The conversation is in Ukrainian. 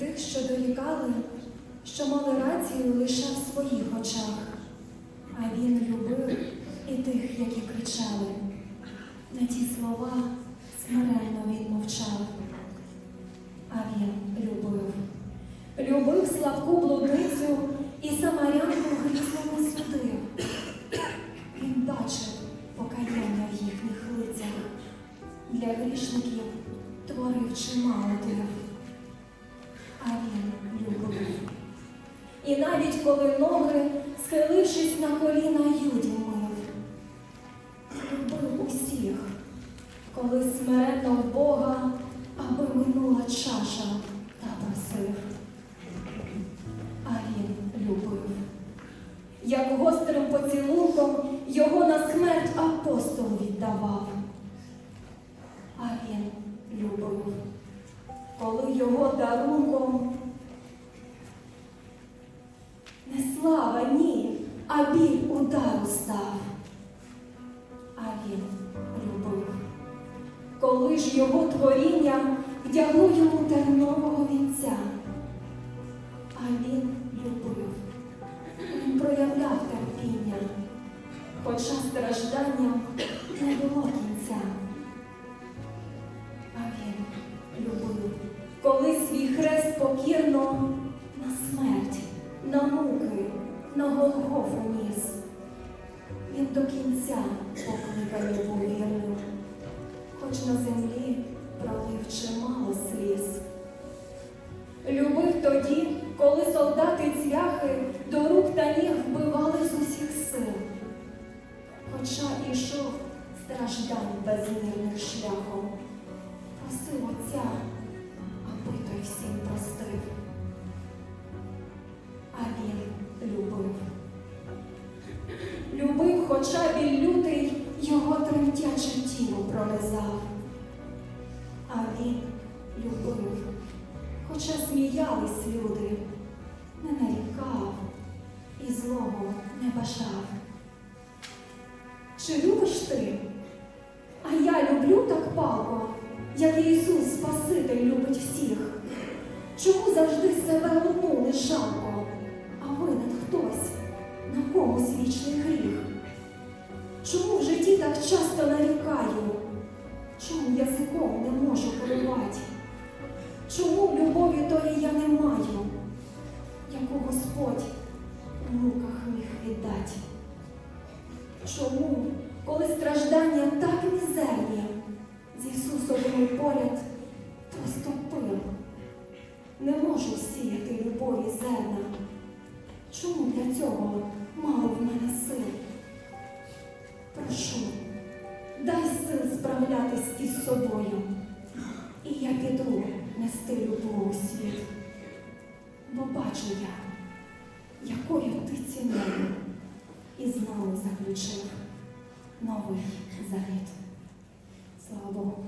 тих, що дорікали, що мали рацію лише в своїх очах. А він любив і тих, які кричали. На ті слова смиренно він мовчав. А він любив. Любив слабку блудницю і самарянку грізно не судив. Він бачив покаяння в їхніх лицях. Для грішників творив чимало навіть коли ноги, схилившись на коліна, юді мив, любив усіх, коли смиренно в Бога, аби минула чаша та просив. А він любив. Як гострим поцілунком його на смерть апостол віддавав. А він любив, коли його дарунком слава, ні, а біль удару став. А він любив, коли ж його творіння вдягло йому тернового вінця. А він любив, він проявляв терпіння, хоча стражданням не було кінця. А він любив, коли свій хрест покірно на смерть, на муки, на Голгофу ніс. Він до кінця покликаний був хоч на землі пролив чимало сліз. Любив тоді, коли солдати цвяхи до рук та ніг вбивали з усіх сил, хоча ішов страждань безмірних шляхом, хоча біль лютий його тремтяче тіло пронизав. А він любив, хоча сміялись люди, не нарікав і злого не бажав. Чи любиш ти? А я люблю так палко, як Ісус Спаситель любить всіх. Чому завжди себе одну не жалко, а винен хтось, на комусь вічний гріх? Так часто нарікаю? Чому язиком не можу керувати? Чому любові тої я не маю, яку Господь у муках міг віддати? Чому, коли страждання так мізерні, з Ісусовим поряд просто пил? Не можу сіяти любові зерна. Чому для цього Прошу, дай сил справлятись із собою, і я піду нести любов у світ. Бо бачу я, якою ти ціною і з нами заключив новий завіт. Слава Богу.